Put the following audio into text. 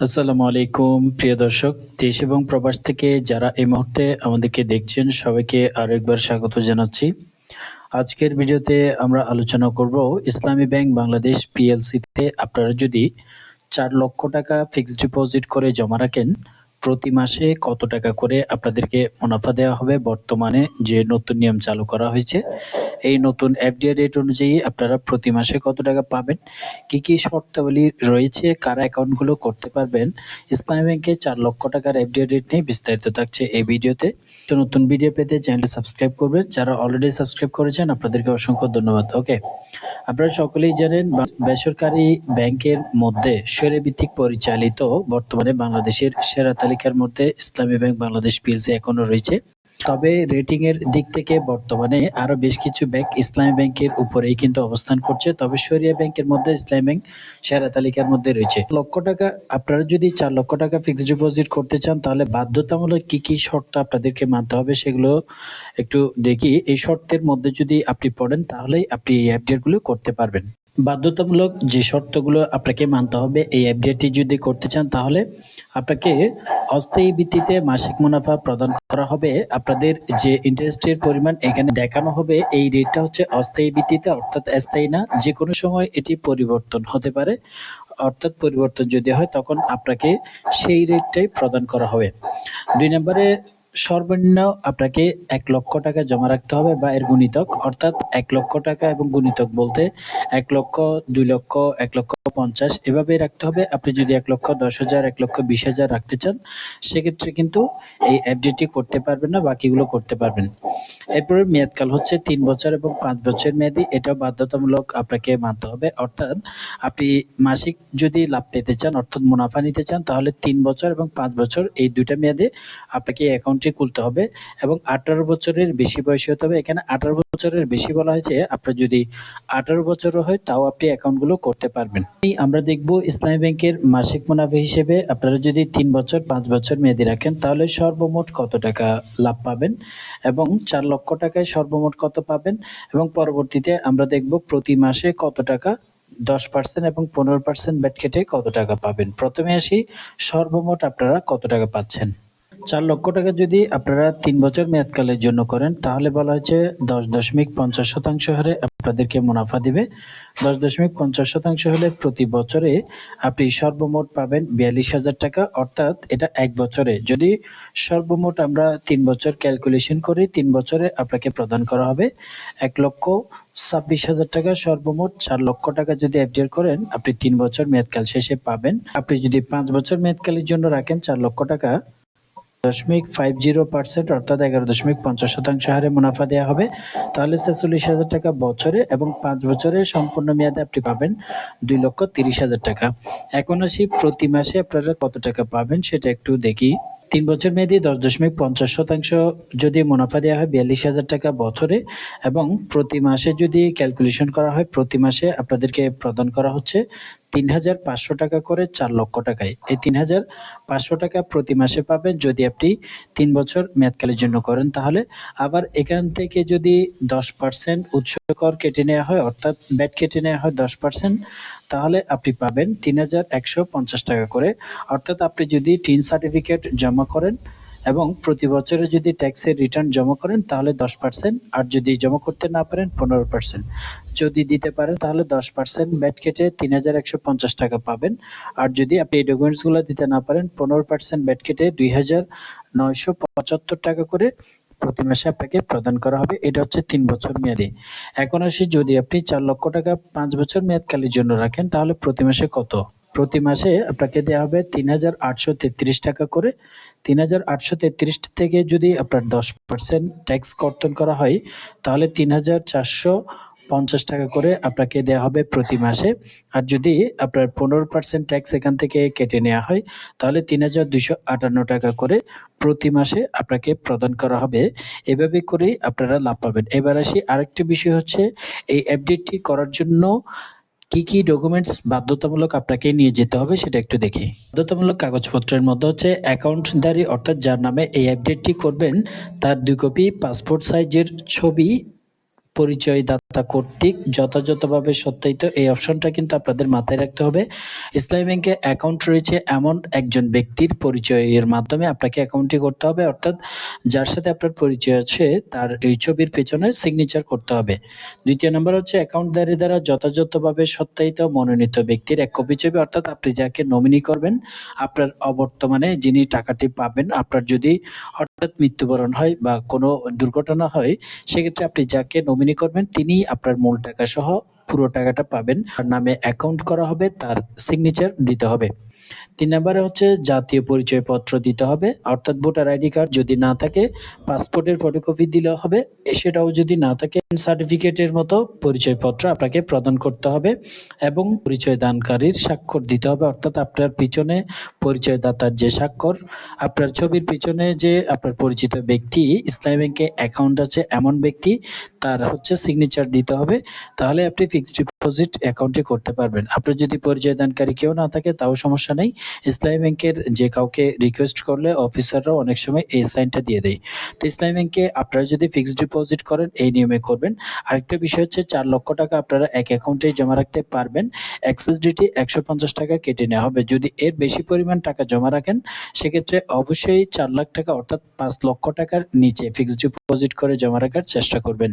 আসসালামু আলাইকুম, প্রিয় দর্শক। দেশ এবং প্রবাস থেকে যারা এই মুহূর্তে আমাদেরকে দেখছেন, সবাইকে আরেকবার স্বাগত জানাচ্ছি। আজকের ভিডিওতে আমরা আলোচনা করব ইসলামী ব্যাংক বাংলাদেশ পিএলসিতে আপনারা যদি চার লক্ষ টাকা ফিক্সড ডিপোজিট করে জমা রাখেন প্রতি মাসে কত টাকা করে আপনাদেরকে মুনাফা দেওয়া হবে? বর্তমানে যে নতুন নিয়ম চালু করা হয়েছে, এই নতুন এফডিআই রেট অনুযায়ী আপনারা প্রতি মাসে কত টাকা পাবেন? কি কি শর্তাবলী রয়েছে? কারা অ্যাকাউন্টগুলো করতে পারবেন? ইসলামী ব্যাংকে চার লক্ষ টাকার এফডিআই রেট নিয়ে বিস্তারিত থাকছে এই ভিডিওতে। তো নতুন ভিডিও পেতে চ্যানেলটি সাবস্ক্রাইব করবেন। যারা অলরেডি সাবস্ক্রাইব করেছেন, আপনাদেরকে অসংখ্য ধন্যবাদ। ওকে, আপনারা সকলেই জানেন বেসরকারি ব্যাংকের মধ্যে শেয়ার ভিত্তিক পরিচালিত বর্তমানে বাংলাদেশের সেরা তালিকার মধ্যে ইসলামী ব্যাংক বাংলাদেশ পিএলসি এখনও রয়েছে। তবে রেটিং এর দিক থেকে বর্তমানে আরও বেশ কিছু ব্যাংক ইসলামী ব্যাংকের উপরেই কিন্তু অবস্থান করছে। তবে শরিয়া ব্যাংকের মধ্যে ইসলামী ব্যাংক সেরা তালিকার মধ্যে রয়েছে। লক্ষ টাকা, আপনারা যদি চার লক্ষ টাকা ফিক্সড ডিপোজিট করতে চান, তাহলে বাধ্যতামূলক কি কি শর্ত আপনাদেরকে মানতে হবে সেগুলো একটু দেখি। এই শর্তের মধ্যে যদি আপনি পড়েন, তাহলেই আপনি এই অ্যাপডেটগুলো করতে পারবেন। বাধ্যতামূলক যে শর্তগুলো আপনাকে মানতে হবে, এই অ্যাপডেটটি যদি করতে চান তাহলে আপনাকে অস্থায়ী ভিত্তিতে মাসিক মুনাফা প্রদান করা হবে। আপনাদের যে ইন্টারেস্টের পরিমাণ এখানে দেখানো হবে, এই রেটটা হচ্ছে অস্থায়ী ভিত্তিতে, অর্থাৎ স্থায়ী না যে কোনো সময় এটি পরিবর্তন হতে পারে। অর্থাৎ পরিবর্তন যদি হয়, তখন আপনাকে সেই রেটটাই প্রদান করা হবে। দুই নম্বরে সর্বনিম্ন আপনাকে এক লক্ষ টাকা জমা রাখতে হবে বা এর গুণিতক, অর্থাৎ এক লক্ষ টাকা এবং গুণিতক বলতে এক লক্ষ, দুই লক্ষ, এক লক্ষ পঞ্চাশ, এভাবেই রাখতে হবে। আপনি যদি এক লক্ষ, দশ হাজার, এক লক্ষ, বিশ হাজার রাখতে চান, সেক্ষেত্রে কিন্তু এই এফডিটি করতে পারবেন না, বাকিগুলো করতে পারবেন। এরপরে মেয়াদকাল হচ্ছে তিন বছর এবং পাঁচ বছর মেয়াদি। এটাও বাধ্যতামূলক আপনাকে মানতে হবে। অর্থাৎ আপনি মাসিক যদি লাভ পেতে চান, অর্থাৎ মুনাফা নিতে চান, তাহলে তিন বছর এবং পাঁচ বছর এই দুইটা মেয়াদে আপনাকে অ্যাকাউন্টটি খুলতে হবে এবং আঠারো বছরের বেশি বয়সী হতে হবে। এখানে আঠারো বছরের বেশি বলা হয়েছে, আপনার যদি আঠারো বছরও হয়, তাও আপনি অ্যাকাউন্টগুলো করতে পারবেন। এই আমরা দেখব ইসলামী ব্যাংকের মাসিক মুনাফা হিসেবে আপনারা যদি তিন বছর, পাঁচ বছর মেয়াদি রাখেন, তাহলে সর্বমোট কত টাকা লাভ পাবেন এবং চার লক্ষ টাকায় সর্বমোট কত পাবেন? এবং পরবর্তীতে আমরা দেখব প্রতি মাসে কত টাকা? দশ পার্সেন্ট এবং পনেরো পার্সেন্ট ব্যাট কেটে কত টাকা পাবেন? প্রথমে আসি, সর্বমোট আপনারা কত টাকা পাচ্ছেন? চার লক্ষ টাকা যদি আপনারা তিন বছর মেয়াদকালের জন্য করেন, তাহলে বলা হয়েছে দশ দশমিক পঞ্চাশ শতাংশ হারে আপনাদেরকে মুনাফা দিবে। দশ দশমিক পঞ্চাশ শতাংশ হলে প্রতি বছরে আপনি সর্বমোট পাবেন বিয়াল্লিশ হাজার টাকা, অর্থাৎ এটা এক বছরে। যদি সর্বমোট আমরা তিন বছর ক্যালকুলেশন করি, তিন বছরে আপনাকে প্রদান করা হবে এক লক্ষ ছাব্বিশ হাজার টাকা। সর্বমোট চার লক্ষ টাকা যদি এফডিআর করেন, আপনি তিন বছর মেয়াদকাল শেষে পাবেন। আপনি যদি পাঁচ বছর মেয়াদকালের জন্য রাখেন, চার লক্ষ টাকা দশমিক ফাইভ জিরো পার্সেন্ট অর্থাৎ এগারো দশমিক পঞ্চাশ শতাংশ হারে মুনাফা দেওয়া হবে। তাহলে ছেচল্লিশ হাজার টাকা বছরে এবং পাঁচ বছরে সম্পূর্ণ মেয়াদে আপনি পাবেন দুই লক্ষ তিরিশ হাজার টাকা। এখন আসি প্রতি মাসে আপনারা কত টাকা পাবেন সেটা একটু দেখি। তিন বছর মেয়াদি দশ দশমিক পঞ্চাশ শতাংশ যদি মুনাফা দেওয়া হয় বিয়াল্লিশ হাজার টাকা বছরে এবং প্রতি মাসে যদি ক্যালকুলেশন করা হয় প্রতি মাসে আপনাদেরকে প্রদান করা হচ্ছে তিন হাজার পাঁচশো টাকা করে চার লক্ষ টাকায়। এই তিন হাজার পাঁচশো টাকা প্রতি মাসে পাবেন যদি আপনি তিন বছর মেয়াদকালের জন্য করেন তাহলে। আবার এখান থেকে যদি দশ পার্সেন্ট উৎস কর কেটে নেওয়া হয়, অর্থাৎ ব্যাট কেটে নেওয়া হয় দশ পার্সেন্ট তাহলে আপনি পাবেন তিন হাজার একশো পঞ্চাশ টাকা করে। অর্থাৎ আপনি যদি টিন সার্টিফিকেট জমা করেন এবং প্রতি বছরে যদি ট্যাক্সের রিটার্ন জমা করেন, তাহলে দশ পার্সেন্ট। আর যদি জমা করতে না পারেন, পনেরো পার্সেন্ট। যদি দিতে পারেন, তাহলে দশ পার্সেন্ট। ব্যাট কেটে তিন হাজার একশো পঞ্চাশ টাকা পাবেন। আর যদি আপনি এই ডকুমেন্টসগুলো দিতে না পারেন, পনেরো পার্সেন্ট ব্যাট কেটে দুই হাজার নয়শো পঁচাত্তর টাকা করে প্রতি মাসে আপনাকে প্রদান করা হবে। এটা হচ্ছে তিন বছর মেয়াদি। এখন আসি যদি আপনি চার লক্ষ টাকা পাঁচ বছর মেয়াদকালের জন্য রাখেন, তাহলে প্রতি মাসে কত? প্রতি মাসে আপনাকে দেওয়া হবে তিন হাজার আটশো তেত্রিশ টাকা করে। তিন হাজার আটশো তেত্রিশ থেকে যদি আপনার দশ পার্সেন্ট ট্যাক্স কর্তন করা হয়, তাহলে তিন হাজার চারশো পঞ্চাশ টাকা করে আপনাকে দেওয়া হবে প্রতি মাসে। আর যদি আপনার পনেরো পার্সেন্ট ট্যাক্স এখান থেকে কেটে নেওয়া হয়, তাহলে তিন হাজার দুইশো আটান্ন টাকা করে প্রতি মাসে আপনাকে প্রদান করা হবে। এভাবে করেই আপনারা লাভ পাবেন। এবার আসি আরেকটি বিষয় হচ্ছে, এই আপডেটটি করার জন্য কি কি ডকুমেন্টস বাধ্যতামূলক আপনাকে নিয়ে যেতে হবে সেটা একটু দেখি। বাধ্যতামূলক কাগজপত্রের মধ্যে হচ্ছে অ্যাকাউন্টধারী অর্থাৎ যার নামে এই আপডেটটি করবেন, তার দুই কপি পাসপোর্ট সাইজের ছবি পরিচয়দাতা কর্তৃক যথাযথভাবে সত্যায়িত এই অপশনটা কিন্তু আপনাদের মাথায় রাখতে হবে। ইসলামী ব্যাংকে অ্যাকাউন্ট রয়েছে এমন একজন ব্যক্তির পরিচয়ের মাধ্যমে আপনাকে অ্যাকাউন্টটি করতে হবে, অর্থাৎ যার সাথে আপনার পরিচয় আছে তার এই ছবির পেছনে সিগনেচার করতে হবে। দ্বিতীয় নম্বর হচ্ছে অ্যাকাউন্টদারি দ্বারা যথাযথভাবে সত্যায়িত মনোনীত ব্যক্তির এক কপি ছবি, অর্থাৎ আপনি যাকে নমিনি করবেন, আপনার অবর্তমানে যিনি টাকাটি পাবেন, আপনার যদি মৃত্যুবরণ হয় বা কোনো দুর্ঘটনা হয়, সেক্ষেত্রে আপনি যাকে নমিনি করবেন তিনি আপনার মূল টাকা সহ পুরো টাকাটা পাবেন। নামে অ্যাকাউন্ট করা হবে, তার সিগনেচার দিতে হবে। তিন নম্বরে হচ্ছে জাতীয় পরিচয়পত্র দিতে হবে, অর্থাৎ ভোটার আইডি কার্ড যদি না থাকে পাসপোর্টের ফটোকপি দিলে হবে সেটাও যদি না থাকে সার্টিফিকেটের মতো পরিচয়পত্র আপনাকে প্রদান করতে হবে এবং পরিচয় দানকারীর স্বাক্ষর দিতে হবে। অর্থাৎ আপনার পিছনে পরিচয়দাতার যে স্বাক্ষর, আপনার ছবির পিছনে যে আপনার পরিচিত ব্যক্তি, ইসলামী ব্যাংকে অ্যাকাউন্ট আছে এমন ব্যক্তি, তার হচ্ছে সিগনেচার দিতে হবে। তাহলে আপনি ফিক্সড ডিপোজিট অ্যাকাউন্টে করতে পারবেন। আপনার যদি পরিচয় দানকারী কেউ না থাকে, তাও সমস্যা নেই। ইসলামী ব্যাংকের যে কাউকে রিকোয়েস্ট করলে অফিসাররা অনেক সময় এই সাইনটা দিয়ে দেয়। তো ইসলামী ব্যাংকে আপনারা যদি ফিক্সড ডিপোজিট করেন, এই নিয়মে করবেন আরেকটা বিষয় হচ্ছে চার লক্ষ টাকা আপনারা এক অ্যাকাউন্টে জমা রাখতে পারবেন। এক্সেস ডিটি একশো পঞ্চাশ টাকা কেটে নেওয়া হবে। যদি এর বেশি পরিমাণ টাকা জমা রাখেন, সেক্ষেত্রে অবশ্যই চার লাখ টাকা অর্থাৎ পাঁচ লক্ষ টাকার নিচে ফিক্সড ডিপোজিট করে জমা রাখার চেষ্টা করবেন।